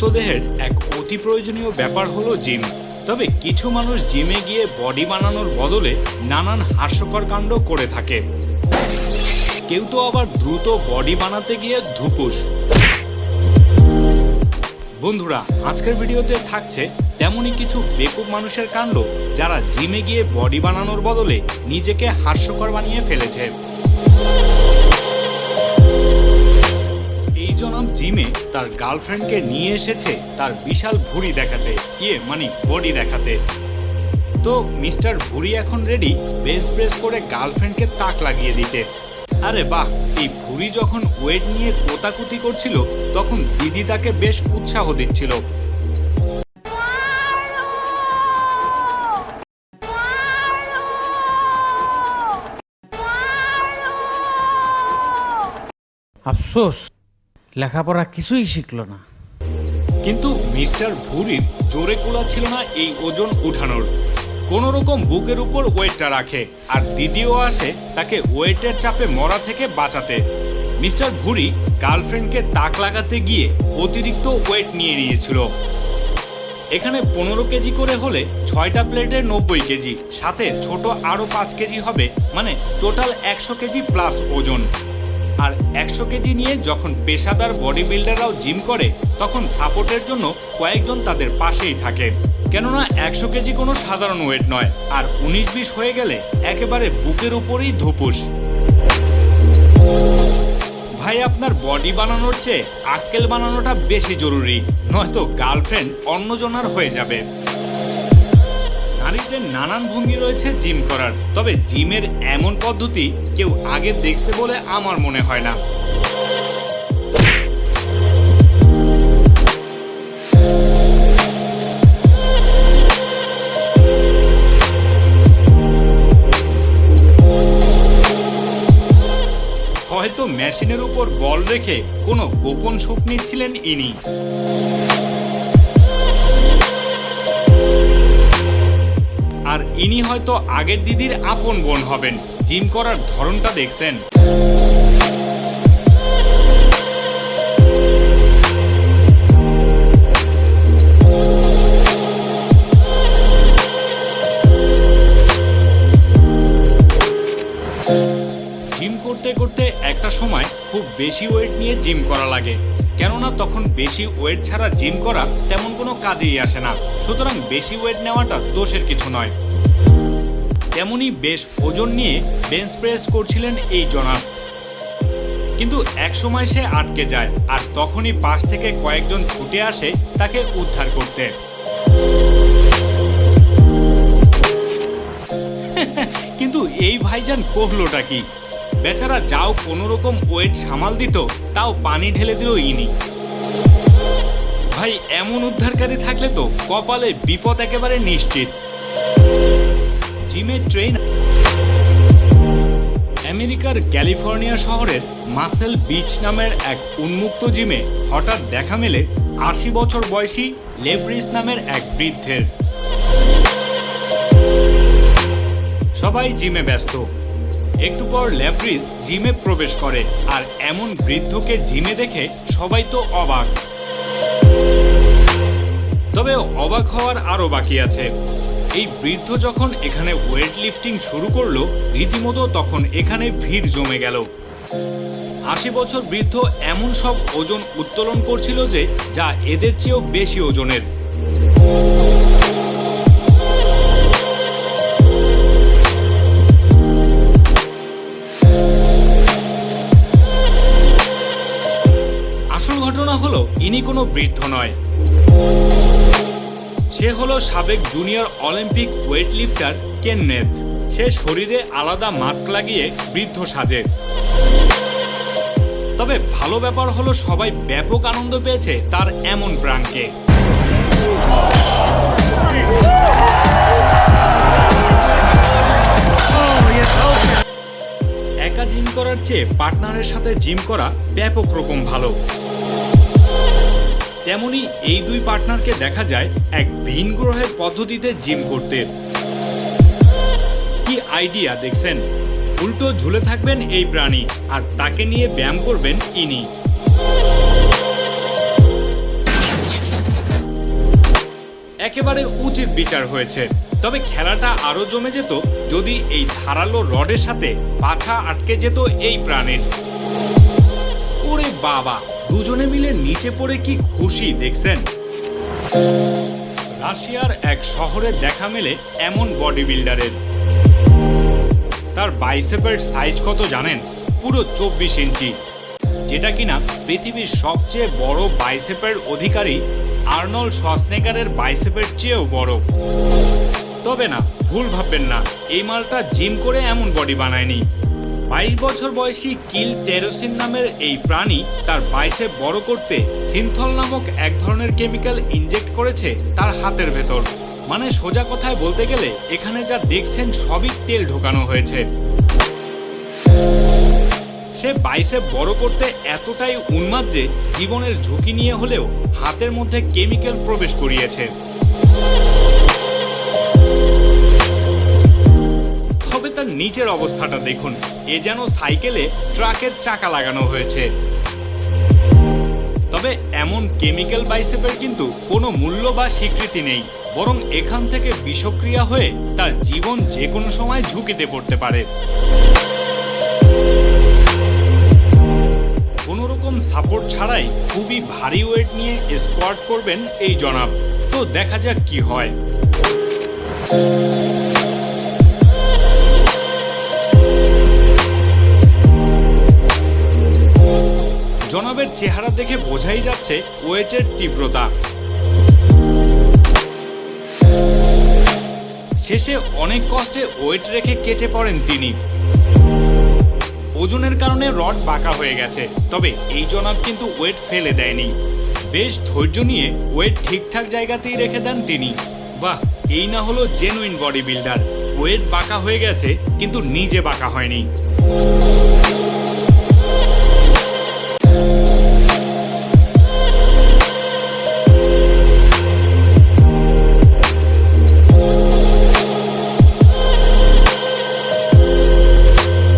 সুস্থ দেহের এক অতি প্রয়োজনীয় ব্যাপার হলো জিম। তবে কিছু মানুষ জিমে গিয়ে বডি বানানোর বদলে নানান হাস্যকর কাণ্ড করে থাকে। কেউ তো আবার দ্রুত বডি বানাতে গিয়ে ধুপুস। বন্ধুরা, আজকের ভিডিওতে থাকছে তেমনই কিছু বেকুব মানুষের কাণ্ড যারা জিমে গিয়ে বডি বানানোর বদলে নিজেকে হাস্যকর বানিয়ে ফেলেছে। জনাব জিমে তার গার্লফ্রেন্ডকে নিয়ে এসেছে তার বিশাল ভুঁড়ি দেখাতে ইয়ে মানে বডি দেখাতে। তো মিস্টার ভুঁড়ি এখন রেডি বেঞ্চ প্রেস করে গার্লফ্রেন্ডকে তাক লাগিয়ে দিতে। আরে বাহ, এই ভুঁড়ি যখন ওয়েট নিয়ে কোতাকুতি করছিল, তখন দিদি তাকে বেশ উৎসাহ দিচ্ছিল। আফসোস। লেখাপড়া কিছুই শিখল না। কিন্তু মিস্টার ভুরির জোরে কোলা ছিল না এই ওজন উঠানোর। কোন রকম বুকের উপর ওয়েটটা রাখে আর দিদিও আসে তাকে ওয়েটের চাপে মরা থেকে বাঁচাতে। মিস্টার ভুরি গার্লফ্রেন্ডকে তাক লাগাতে গিয়ে অতিরিক্ত ওয়েট নিয়ে নিয়েছিল। এখানে পনেরো কেজি করে হলে ছয়টা প্লেটের নব্বই কেজি, সাথে ছোট আরও পাঁচ কেজি হবে মানে টোটাল একশো কেজি প্লাস ওজন। আর একশো কেজি নিয়ে যখন পেশাদার বডি বিল্ডাররাও জিম করে, তখন সাপোর্টের জন্য কয়েকজন তাদের পাশেই থাকে। কেননা একশো কেজি কোনো সাধারণ ওয়েট নয়, আর উনিশ বিশ হয়ে গেলে একেবারে বুকের উপরেই ধুপুস। ভাই, আপনার বডি বানানোর চেয়ে আক্কেল বানানোটা বেশি জরুরি, নয়তো গার্লফ্রেন্ড অন্যজনার হয়ে যাবে। নারীদের নানান ভঙ্গি রয়েছে জিম করার। তবে জিমের এমন পদ্ধতি কেউ আগে দেখছে বলে আমার মনে হয় না। হয়তো মেশিনের উপর বল রেখে কোনো গোপন সুখ নিচ্ছিলেন ইনি। আর ইনি হয়তো আগের দিদির আপন বোন হবেন। জিম করার ধরনটা দেখছেন। জিম করতে করতে একটা সময় খুব বেশি ওয়েট নিয়ে জিম করা লাগে। কেননা তখন বেশি ওয়েট ছাড়া জিম করা তেমন কোনো কাজেই আসে না। সুতরাং বেশি ওয়েট নেওয়াটা দোষের কিছু নয়। তেমনি বেশ ওজন নিয়ে বেঞ্চ প্রেস করছিলেন এই জনাব। কিন্তু এক সময় সে আটকে যায় আর তখনই পাশ থেকে কয়েকজন ছুটে আসে তাকে উদ্ধার করতে। কিন্তু এই ভাইজান করলোটা কি? বেচারা যাও কোনো রকম ওয়েট সামাল দিত, তাও পানি ঢেলে দিল ইনি। ভাই, এমন উদ্ধারকারী থাকলে তো কপালে বিপদ একেবারে নিশ্চিত। জিমের ট্রেন আমেরিকার ক্যালিফোর্নিয়া শহরের মাসেল বিচ নামের এক উন্মুক্ত জিমে হঠাৎ দেখা মেলে আশি বছর বয়সী লেব্রিস নামের এক বৃদ্ধের। সবাই জিমে ব্যস্ত। একটু পর ল্যাব্রিস জিমে প্রবেশ করে, আর এমন বৃদ্ধকে জিমে দেখে সবাই তো অবাক। তবে অবাক হওয়ার আরও বাকি আছে। এই বৃদ্ধ যখন এখানে ওয়েট লিফটিং শুরু করল, রীতিমতো তখন এখানে ভিড় জমে গেল। আশি বছর বৃদ্ধ এমন সব ওজন উত্তোলন করছিল যে, যা এদের চেয়েও বেশি ওজনের। ইনি কোনো বৃদ্ধ নয়। সে হলো সাবেক junior Olympic weight lifter Kenneth. সে শরীরে আলাদা মাস্ক লাগিয়ে বৃদ্ধ সাজে। তবে ভালো ব্যাপার হলো সবাই ব্যাপক আনন্দ পেয়েছে তার এমন প্রাণকে। একা জিম করার চেয়ে পার্টনারের সাথে জিম করা ব্যাপক রকম ভালো। তেমনি এই দুই পার্টনারকে দেখা যায় এক ভিন গ্রহের পদ্ধতিতে জিম করতে। কি আইডিয়া দেখছেন? উল্টো ঝুলে থাকবেন এই প্রাণী, আর তাকে নিয়ে ব্যায়াম করবেন ইনি। একেবারে উচিত বিচার হয়েছে। তবে খেলাটা আরও জমে যেত যদি এই ধারালো রডের সাথে পাছা আটকে যেত এই প্রাণীর। ওরে বাবা! দুজনে মিলে নিচে পড়ে কি খুশি দেখছেন? রাশিয়ার এক শহরে দেখা মেলে এমন বডি বিল্ডারের তার বাইসেপের সাইজ কত জানেন? পুরো চব্বিশ ইঞ্চি। যেটা কিনা পৃথিবীর সবচেয়ে বড় বাইসেপের অধিকারী আর্নল্ড সসনেকারের বাইসেপের চেয়েও বড়। তবে না, ভুল ভাববেন না। এই মালটা জিম করে এমন বডি বানায়নি। বাইশ বছর বয়সী কিল টেরোসিন নামের এই প্রাণী তার বাইসেপ বড় করতে সিনথল নামক এক ধরনের কেমিক্যাল ইনজেক্ট করেছে তার হাতের ভেতর। মানে সোজা কথায় বলতে গেলে, এখানে যা দেখছেন সবই তেল ঢোকানো হয়েছে। সে বাইসেপ বড় করতে এতটাই উন্মাদ যে, জীবনের ঝুঁকি নিয়ে হলেও হাতের মধ্যে কেমিক্যাল প্রবেশ করিয়েছে। নিচের অবস্থাটা দেখুন। এ যেন সাইকেলে ট্রাকের চাকা লাগানো হয়েছে। তবে এমন কেমিক্যাল বাইসেপের কিন্তু কোনো মূল্য বা স্বীকৃতি নেই। বরং এখান থেকে বিষক্রিয়া হয়ে তার জীবন যে কোনো সময় ঝুঁকিতে পড়তে পারে। কোনোরকম সাপোর্ট ছাড়াই খুবই ভারী ওয়েট নিয়ে স্কোয়াট করবেন এই জনাব। তো দেখা যাক কি হয়। জনাবের চেহারা দেখে বোঝাই যাচ্ছে ওয়েটের তীব্রতা। শেষে অনেক কষ্টে ওয়েট রেখে কেটে পড়েন তিনি। ওজনের কারণে রড বাঁকা হয়ে গেছে, তবে এই জনাব কিন্তু ওয়েট ফেলে দেয়নি। বেশ ধৈর্য নিয়ে ওয়েট ঠিকঠাক জায়গাতেই রেখে দেন তিনি। বাহ, এই না হলো জেনুইন বডি বিল্ডার ওয়েট বাঁকা হয়ে গেছে, কিন্তু নিজে বাঁকা হয়নি।